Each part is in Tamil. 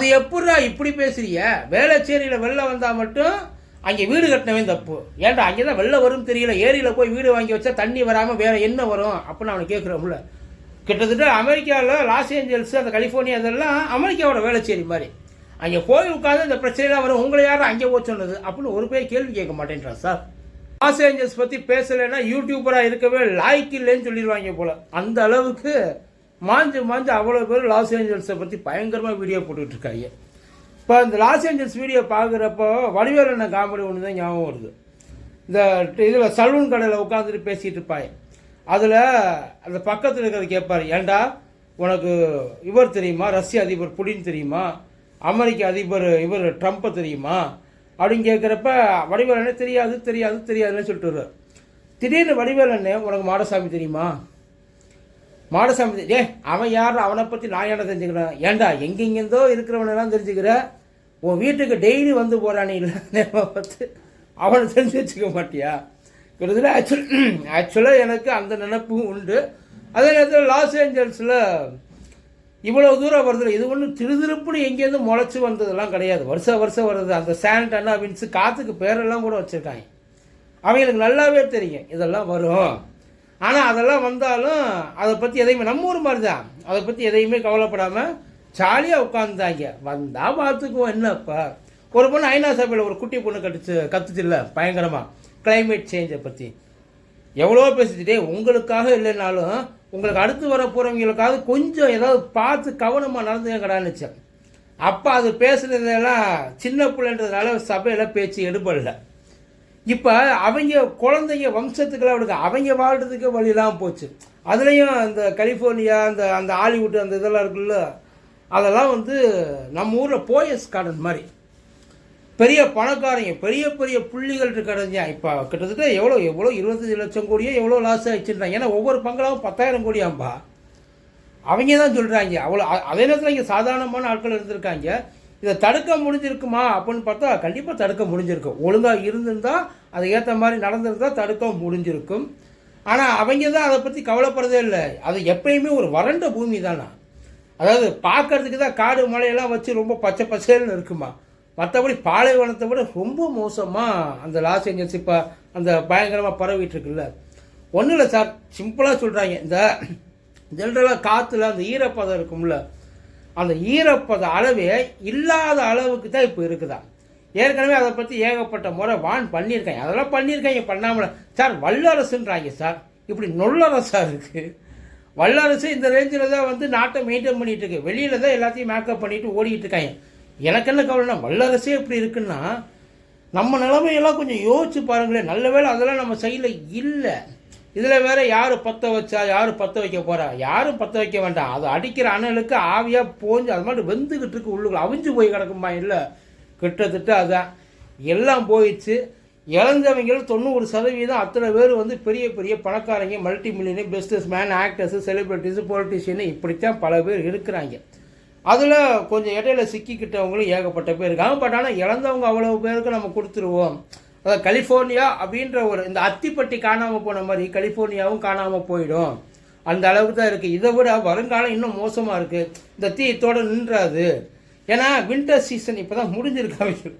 அது எப்படிடா இப்படி பேசுறிய? வேளச்சேரியில் வெளில வந்தால் மட்டும் அங்கே வீடு கட்டினவே தப்பு. ஏன்டா அங்கே தான் வெளில வரும்னு தெரியல. ஏரியில் போய் வீடு வாங்கி வச்சா தண்ணி வராமல் வேறு என்ன வரும்? அப்படின்னு அவனை கேட்குறோம்ல. கிட்டத்தட்ட அமெரிக்காவில் லாஸ் ஏஞ்சல்ஸ் அந்த கலிஃபோர்னியா இதெல்லாம் அமெரிக்காவோட வேளச்சேரி மாதிரி. அங்கே போய் உட்காந்து இந்த பிரச்சனைலாம் வரும். உங்களை யாரும் அங்கே போக சொன்னது? அப்படின்னு ஒரு பேர் கேள்வி கேட்க மாட்டேன்றான் சார். லாஸ் ஏஞ்சல்ஸ் பற்றி பேசலைன்னா யூடியூபராக இருக்கவே லாய்க்கு இல்லைன்னு சொல்லிடுவாங்க போல. அந்த அளவுக்கு மாஞ்சு மாஞ்சு அவ்வளோ பேர் லாஸ் ஏஞ்சல்ஸை பற்றி பயங்கரமாக வீடியோ போட்டுக்கிட்டு இருக்காங்க இப்போ இந்த லாஸ் ஏஞ்சல்ஸ் வீடியோ பார்க்குறப்போ வடிவேலண்ண காமெடி ஒன்று தான் ஞாபகம் வருது. இந்த இதில் சலூன் கடையில் உட்காந்துட்டு பேசிகிட்டு இருப்பாய் அதில் அந்த பக்கத்தில் இருக்கிறத கேட்பார் ஏண்டா உனக்கு இவர் தெரியுமா? ரஷ்ய அதிபர் புடின் தெரியுமா? அமெரிக்க அதிபர் இவர் ட்ரம்ப்பை தெரியுமா? அப்படின்னு கேட்குறப்ப வடிவேலண்ணே தெரியாது தெரியாது தெரியாதுன்னு சொல்லிட்டு திடீர்னு வடிவேலண்ணே உனக்கு மாடசாமி தெரியுமா? மாடசாமி தெ- டே அவன் யார் அவனை பற்றி நான் என்ன தெரிஞ்சுக்கிறேன்? ஏன்டா எங்கெங்கேருந்தோ இருக்கிறவனெல்லாம் தெரிஞ்சுக்கிற? உன் வீட்டுக்கு டெய்லி வந்து போகிறானே இல்லை பார்த்து. அவனை தெரிஞ்சு வச்சுக்க மாட்டியா? கிட்டத்தட்ட ஆக்சுவல் ஆக்சுவலாக எனக்கு அந்த நினப்பும் உண்டு. அதே நேரத்தில் லாஸ் ஏஞ்சல்ஸில் இவ்வளோ தூரம் வருது இது ஒன்றும் திருதிருப்புன்னு எங்கேருந்து முளைச்சி வந்ததெல்லாம் கிடையாது. வருஷம் வருஷம் வருது அந்த சாண்ட் அண்ணா வின்ஸு காற்றுக்கு பேரெல்லாம் கூட வச்சுருக்காங்க. அவங்களுக்கு நல்லாவே தெரியும். இதெல்லாம் வரும். ஆனால் அதெல்லாம் வந்தாலும் அதை பற்றி எதையுமே நம்ம ஊர் மாதிரி தான் அதை பற்றி எதையுமே கவலைப்படாமல் ஜாலியாக உட்காந்துதாங்க வந்தால் பார்த்துக்குவோம் என்னப்பா? ஒரு பொண்ணு ஐநா சபையில் ஒரு குட்டி பொண்ணு கட்டுச்சு கத்துச்சு இல்லை பயங்கரமாக கிளைமேட் சேஞ்சை பற்றி எவ்வளோ பேசிச்சுட்டே உங்களுக்காக இல்லைனாலும் உங்களுக்கு அடுத்து வர போகிறவங்களுக்காவது கொஞ்சம் ஏதாவது பார்த்து கவனமாக நடந்துங்கடான்னுச்சு அப்போ அது பேசுனதெல்லாம் சின்ன பிள்ளைன்றதுனால சபையில் பேச்சு எடுபடலை. இப்போ அவங்க குழந்தைங்க வம்சத்துக்கெல்லாம் விடுங்க. அவங்க வாழ்கிறதுக்கு வழியெல்லாம் போச்சு. அதுலேயும் அந்த கலிஃபோர்னியா அந்த அந்த ஹாலிவுட் அந்த இதெல்லாம் இருக்குல்ல. அதெல்லாம் வந்து நம்ம ஊரில் போயஸ் கார்டன் மாதிரி. பெரிய பணக்காரங்க பெரிய பெரிய புள்ளிகள் இருக்கிறதுங்க இப்போ கிட்டத்தட்ட எவ்வளோ எவ்வளோ இருபத்தஞ்சி லட்சம் கோடியோ எவ்வளோ லாஸ் ஆகிடுச்சுன்றாங்க ஏன்னா ஒவ்வொரு பங்களாவும் பத்தாயிரம் கோடியாம்பா. அவங்க தான் சொல்கிறாங்க அவ்வளோ அதே நேரத்தில் இங்கே சாதாரணமான ஆட்கள் இருந்திருக்காங்க. இதை தடுக்க முடிஞ்சிருக்குமா அப்படின்னு பார்த்தா கண்டிப்பாக தடுக்க முடிஞ்சிருக்கும். ஒழுங்காக இருந்திருந்தால் அதை ஏற்ற மாதிரி நடந்திருந்தால் தடுக்க முடிஞ்சிருக்கும். ஆனால் அவங்க தான் அதை பற்றி கவலைப்படுறதே இல்லை. அது எப்பயுமே ஒரு வறண்ட பூமி தானா? அதாவது பார்க்கறதுக்கு தான் காடு மலையெல்லாம் வச்சு ரொம்ப பச்சை பசேல்னு இருக்குமா? மற்றபடி பாலைவனத்தை விட ரொம்ப மோசமாக அந்த லாஸ் ஏஞ்சல்ஸ் இப்போ அந்த பயங்கரமாக பரவிட்டு இருக்குல்ல ஒன்றும் இல்லை சார் சிம்பிளாக சொல்கிறாங்க இந்த ஜென்ரலாக காற்றுல அந்த ஈரப்பதம் இருக்கும்ல. அந்த ஈரப்பத அளவே இல்லாத அளவுக்கு தான் இப்போ இருக்குதா? ஏற்கனவே அதை பற்றி ஏகப்பட்ட முறை வான் பண்ணியிருக்காங்க. அதெல்லாம் பண்ணியிருக்காங்க பண்ணாமல. Sir வல்லரசுன்றாங்க sir. இப்படி நொல்லரசா இருக்குது வல்லரசு இந்த ரேஞ்சில் தான் வந்து நாட்டை மெயின்டைன் பண்ணிகிட்டு இருக்கு. வெளியில் தான் எல்லாத்தையும் மேக்கப் பண்ணிட்டு ஓடிக்கிட்டு இருக்காங்க. எனக்கு என்ன கவலைனா வல்லரசே இப்படி இருக்குன்னா நம்ம நிலைமையெல்லாம் கொஞ்சம் யோசிச்சு பாருங்களேன். நல்ல வேளை அதெல்லாம் நம்ம சைடில் இல்லை. இதில் வேற யார் பற்ற வச்சா யார் பற்ற வைக்க போறா? யாரும் பற்ற வைக்க வேண்டாம். அது அடிக்கிற அணலுக்கு ஆவியாக போஞ்சு அது மாதிரி வெந்துக்கிட்டு இருக்கு உள்ளுக்குள்ள. அவிஞ்சு போய் கிடக்குமா இல்லை? கிட்டத்தட்ட அதான். எல்லாம் போயிடுச்சு. இழந்தவங்களும் தொண்ணூறு சதவீதம் அத்தனை பேர் வந்து பெரிய பெரிய பணக்காரங்க multi millionaire businessman actors celebrities politician இப்படித்தான் பல பேர் இருக்கிறாங்க. அதில் கொஞ்சம் இடையில சிக்கிக்கிட்டவங்களும் ஏகப்பட்ட பேர் இருக்காங்க. பட் ஆனால் இழந்தவங்க அவ்வளோ பேருக்கு நம்ம கொடுத்துருவோம். கலிஃபோர்னியா அப்படின்ற ஒரு இந்த அத்திப்பட்டி காணாமல் போன மாதிரி கலிஃபோர்னியாவும் காணாமல் போயிடும். அந்த அளவுக்கு தான் இருக்குது இதை விட வருங்காலம் இன்னும் மோசமாக இருக்குது இந்த தீ இதோட நின்றாது. ஏன்னா வின்டர் சீசன் இப்போ தான் முடிஞ்சிருக்காங்க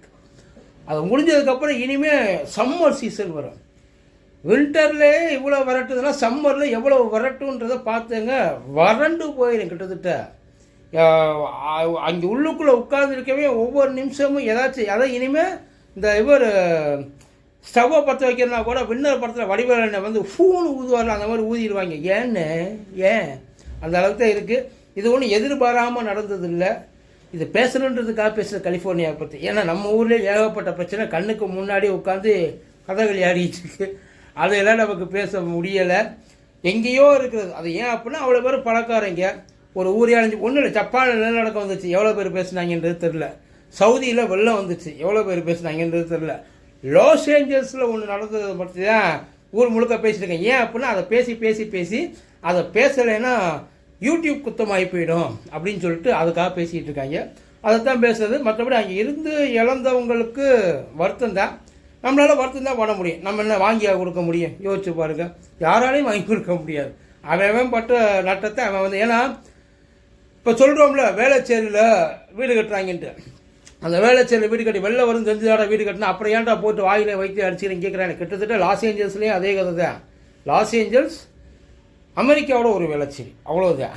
அது முடிஞ்சதுக்கப்புறம் இனிமேல் சம்மர் சீசன் வரும். வின்டர்லேயே இவ்வளோ வரட்டுதுன்னா சம்மரில் எவ்வளோ வரட்டுன்றதை பார்த்துங்க. வறண்டு போயிடும் கிட்டத்தட்ட. அங்கே உள்ளுக்குள்ளே உட்காந்துருக்கவே ஒவ்வொரு நிமிஷமும் ஏதாச்சும் அதை இனிமேல் இந்த இவர் ஸ்டவ்வை பற்ற வைக்கிறனா கூட வின்னர் படத்தில் வடிவேலனை வந்து ஃபூனு ஊதுவார்ல அந்த மாதிரி ஊதிடுவாங்க. ஏன்னு? ஏன்? அந்த அளவுக்கு தான் இருக்குது இது ஒன்றும் எதிர்பாராமல் நடந்ததில்லை. இது பேசணுன்றதுக்காக பேசுகிற கலிஃபோர்னியாவை பற்றி ஏன்னா நம்ம ஊர்லேயே ஏகப்பட்ட பிரச்சனை. கண்ணுக்கு முன்னாடி உட்காந்து கதகளி ஆடிட்டு இருக்கு. அதையெல்லாம் நமக்கு பேச முடியலை. எங்கேயோ இருக்கிறது. அது ஏன் அப்படின்னா அவ்வளோ பேர் பணக்காரங்க. ஒரு ஊரே அழிஞ்சு ஒன்றும் இல்லை. ஜப்பானில் நடக்க வந்துச்சு? எவ்வளோ பேர் பேசுனாங்கன்றது தெரில சவுதியில் வெள்ளம் வந்துச்சு. எவ்வளோ பேர் பேசுனாங்கன்றது தெரில லாஸ் ஏஞ்சல்ஸில் ஒன்று நடந்தது பற்றி தான் ஊர் முழுக்க பேசியிருக்கேன். ஏன் அப்படின்னா அதை பேசி பேசி பேசி அதை பேசலைன்னா யூடியூப் குத்தமாகி போயிடும் அப்படின்னு சொல்லிட்டு அதுக்காக பேசிகிட்டு இருக்காங்க. அதை தான் பேசுறது. மற்றபடி அங்கே இருந்து இழந்தவங்களுக்கு வருத்தம் தான். நம்மளால் வருத்தம் தான் பண்ண முடியும். நம்ம என்ன வாங்கியாக கொடுக்க முடியும்? யோசிச்சு பாருங்க. யாராலையும் வாங்கி கொடுக்க முடியாது. அவன் அவன் பட்ட நட்டத்தை அவன் வந்து ஏன்னா இப்போ சொல்கிறோம்ல வேலைச்சேரியில் வீடு கட்டுறாங்கன்ட்டு. அந்த வேளச்சேரியில் வீடு கட்டி வெளில வரும் தெரிஞ்சுதாடா வீடு கட்டினா அப்புறம் ஏன்டா போட்டு வாயில வைத்து அடிச்சுக்கிறேன் கேட்குறேன் கிட்டத்தட்ட லாஸ் ஏஞ்சல்ஸ்லேயும் அதே கதை தான் லாஸ் ஏஞ்சல்ஸ் அமெரிக்காவோட ஒரு வேளச்சேரி அவ்வளோதான்